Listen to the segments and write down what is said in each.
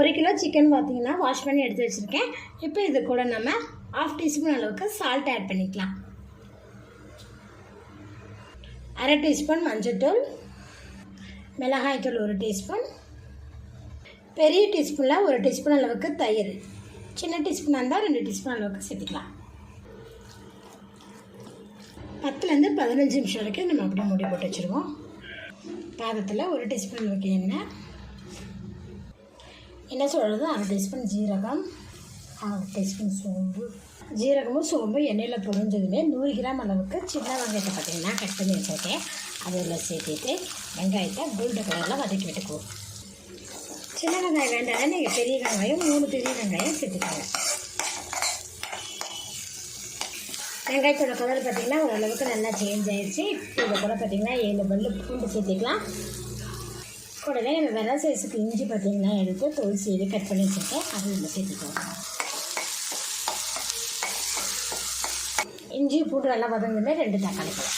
ஒரு kilo chicken பார்த்தீங்கன்னா wash பண்ணி எடுத்து வச்சுருக்கேன். இப்போ இது கூட நம்ம ஆஃப் டீஸ்பூன் அளவுக்கு சால்ட் ஆட் பண்ணிக்கலாம். அரை டீஸ்பூன் மஞ்சள்தூள் மிளகாய்த்தூள் ஒரு டீஸ்பூன் பெரிய டீஸ்பூனில் ஒரு டீஸ்பூன் அளவுக்கு தயிர். சின்ன டீஸ்பூனாக இருந்தால் ரெண்டு டீஸ்பூன் அளவுக்கு சேர்த்துக்கலாம். பத்துலேருந்து பதினஞ்சு நிமிஷம் வரைக்கும் நம்ம அப்படியே மூடி போட்டு வச்சுருவோம். பாதத்தில் ஒரு டீஸ்பூன் அளவுக்கு எண்ணெய். என்ன சொல்கிறது அரை டீஸ்பூன் ஜீரகம் அரை டீஸ்பூன் சோம்பு. ஜீரகமும் சோம்பும் எண்ணெயில் பொரிஞ்சதுமே நூறு கிராம் அளவுக்கு சின்ன வெங்காயத்தை பார்த்தீங்கன்னா கட் பண்ணி வச்சுருக்கேன். அதில் சேர்த்துட்டு வெங்காயத்தை கோல்டு கலரில் வதக்கி விட்டுக்குவோம். சின்ன வெங்காயம் வேண்டாம் நீங்கள் பெரிய வெங்காயம் மூணு பெரிய வெங்காயம் சேர்த்துக்கோங்க. வெங்காயத்தோட கலர் பார்த்தீங்கன்னா ஓரளவுக்கு நல்லா சேஞ்ச் ஆயிடுச்சு இப்போ இதை கூட பார்த்தீங்கன்னா ஏழு பல்லு பூண்டு சேர்த்துக்கலாம். கூடவே நம்ம வெள்ளை சைஸுக்கு இஞ்சி பார்த்திங்கன்னா எடுத்து தோல் சீடு கட் பண்ணி வச்சுருக்கேன். அதை நம்ம சேர்த்துக்கோங்க இஞ்சி பூண்டு நல்லா வதங்குமே ரெண்டு தக்காளி பழம்.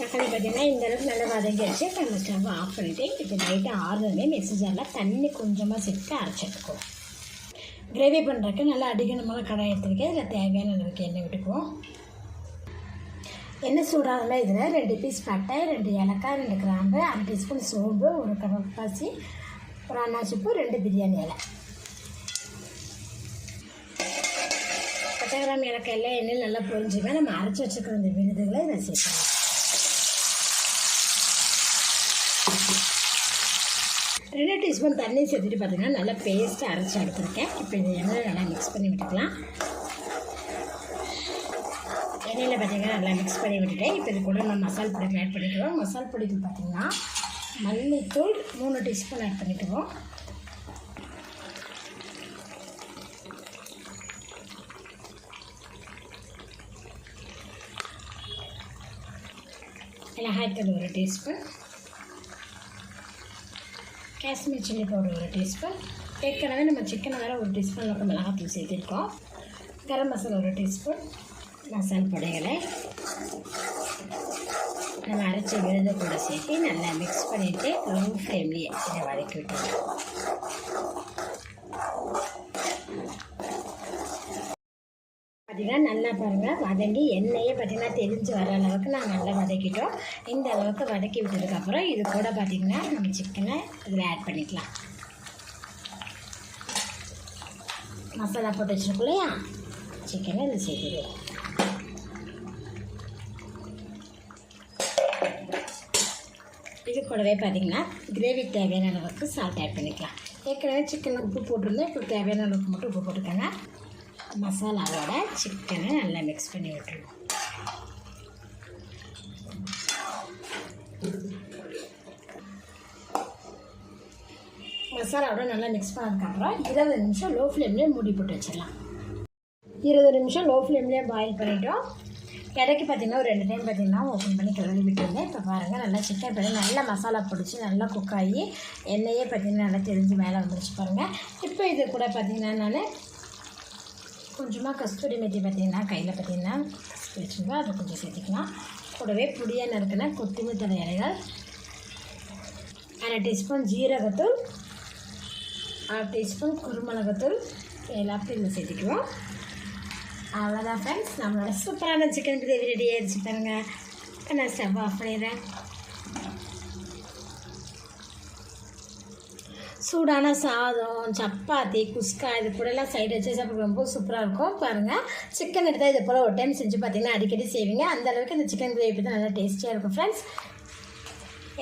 தக்காளி பார்த்தீங்கன்னா இந்த அளவுக்கு நல்லா வதங்கிடுச்சு நம்ம ஸ்டவ் ஆஃப் பண்ணிவிட்டு இப்போ நைட்டு ஆறுனே மிக்ஸி தண்ணி கொஞ்சமாக சேர்த்து அரைச்சிட்டுக்குவோம் கிரேவி பண்ணுறதுக்கு நல்லா அதிகமாக கடாய் எடுத்துருக்கேன். அதில் தேவையான அளவுக்கு எண்ணெய் விட்டுக்குவோம். எண்ணெய் சூடாகல இதில் ரெண்டு பீஸ் பட்டை ரெண்டு ஏலக்காய் ரெண்டு கிராம்பு அரை டீஸ்பூன் சோம்பு ஒரு கடற்பாசி ஒரு அன்னாச்சிப்பூ ரெண்டு பிரியாணி இலை. பச்சை கிராம் ஏலக்காய் எல்லாம் எண்ணெயில் நல்லா பொரிஞ்சுமே நம்ம அரைச்சி வச்சுக்கிற இந்த விருதுகளை இதை சேர்க்கலாம் ரெண்டு டீஸ்பூன் தண்ணி சேர்த்துட்டு பார்த்தீங்கன்னா நல்லா பேஸ்ட்டு அரைச்சி எடுத்துருக்கேன். இப்போ இந்த எண்ணெய் நல்லா மிக்ஸ் பண்ணி விட்டுக்கலாம். எண்ணெயில் பார்த்தீங்கன்னா நல்லா மிக்ஸ் பண்ணி விட்டுட்டேன். இப்போ இது கூட நம்ம மசால் பொடி ஆட் பண்ணிக்கிறோம். மசால் பொடிக்கு பார்த்தீங்கன்னா மல்லித்தூள் மூணு டீஸ்பூன் ஆட் பண்ணிக்குவோம் மிளகாய்த்தூள் ஒரு டீஸ்பூன் காஷ்மீர் சில்லி பவுடர் ஒரு டீஸ்பூன் ஏற்கனவே நம்ம சிக்கனை வேறு ஒரு டீஸ்பூன் மிளகாத்தூள் சேர்த்துருக்கோம். கரம் மசாலா ஒரு டீஸ்பூன் மசால் பொடிகளை நம்ம அரைச்ச விழுது கூட சேர்த்து நல்லா மிக்ஸ் பண்ணிவிட்டு லோ ஃப்ளேம்லேயே இதை வதக்கி விட்டுருவோம் பார்த்தீங்கன்னா நல்லா பாருங்கள் வதங்கி எண்ணெயே பார்த்தீங்கன்னா தெரிஞ்சு வர அளவுக்கு நான் நல்லா வதக்கிட்டோம். இந்த அளவுக்கு வதக்கி விட்டதுக்கப்புறம் இது கூட பார்த்தீங்கன்னா நம்ம சிக்கனை இதில் ஆட் பண்ணிக்கலாம். மசாலா போட்டு வச்சுருக்கோம் இல்லையா? சிக்கனை இதில் சேர்த்துடுவோம் இது கூடவே பார்த்தீங்கன்னா கிரேவி தேவையான அளவுக்கு சால்ட் ஆட் பண்ணிக்கலாம். ஏற்கனவே சிக்கனில் உப்பு போட்டிருந்தேன் இப்போ தேவையான அளவுக்கு மட்டும் உப்பு போட்டுக்கோங்க. மசாலாவோட சிக்கனை நல்லா மிக்ஸ் பண்ணி விட்டுருவோம் மசாலாவோட நல்லா மிக்ஸ் பண்ணதுக்கப்புறம் இருபது நிமிஷம் லோ ஃப்ளேம்லேயே மூடி போட்டு வச்சிடலாம். இருபது நிமிஷம் லோ ஃப்ளேம்லேயே பாயில் பண்ணிட்டோம். இடைக்கு பார்த்தீங்கன்னா ஒரு ரெண்டு டைம் பார்த்தீங்கன்னா ஓப்பன் பண்ணி கிளறி விட்டுருந்தேன். இப்போ பாருங்கள் நல்லா சிக்கன் பண்ணி நல்லா மசாலா பிடிச்சி நல்லா குக் ஆகி எண்ணெயே பார்த்தீங்கன்னா நல்லா தெரிஞ்சு மேலே வந்துருச்சு பாருங்கள் இப்போ இது கூட பார்த்தீங்கன்னா நான் கொஞ்சமாக கஸ்தூரி மெத்தி பார்த்தீங்கன்னா கையில் பார்த்தீங்கன்னா வச்சுருந்தோம் அதை கொஞ்சம் சேர்த்துக்கலாம். கூடவே புளியாக நறுக்கின கொத்தமல்லி தழை இலைகள் அரை டீஸ்பூன் ஜீரகத்தூள் அரை டீஸ்பூன் குருமிளகத்தூள் எல்லாத்தையும் சேர்த்துக்குவோம். அவ்வளோதான் ஃப்ரெண்ட்ஸ் நம்மளோட சூப்பரான சிக்கன் கிரேவி ரெடி ஆகிடுச்சு பாருங்கள் இப்போ நான் ஸ்டவ் ஆஃப் பண்ணிடுறேன். சூடான சாதம் சப்பாத்தி குஸ்கா இது கூடலாம் சைடு வச்சு சாப்பிட ரொம்ப சூப்பராக இருக்கும். பாருங்கள் சிக்கன் எடுத்தால் இது போல் ஒரு டைம் செஞ்சு பார்த்தீங்கன்னா அடிக்கடி செய்வீங்க. அந்த அளவுக்கு இந்த சிக்கன் கிரேவி தான் நல்லா டேஸ்டியாக இருக்கும் ஃப்ரெண்ட்ஸ்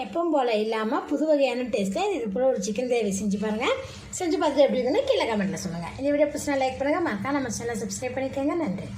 எப்பவும் போல் இல்லாமல் புது வகையான டேஸ்ட்டில் இது போல் ஒரு சிக்கன் கிரேவி செஞ்சு பாருங்கள் செஞ்சு பார்த்துட்டு எப்படி இருந்தாலும் கீழே கமெண்ட்டில் சொல்லுங்கள் இந்த வீடியோ பிடிச்சினா லைக் பண்ணுங்கள் மறக்காம நம்ம சேனலை சப்ஸ்கிரைப் பண்ணிக்கோங்க. நன்றி.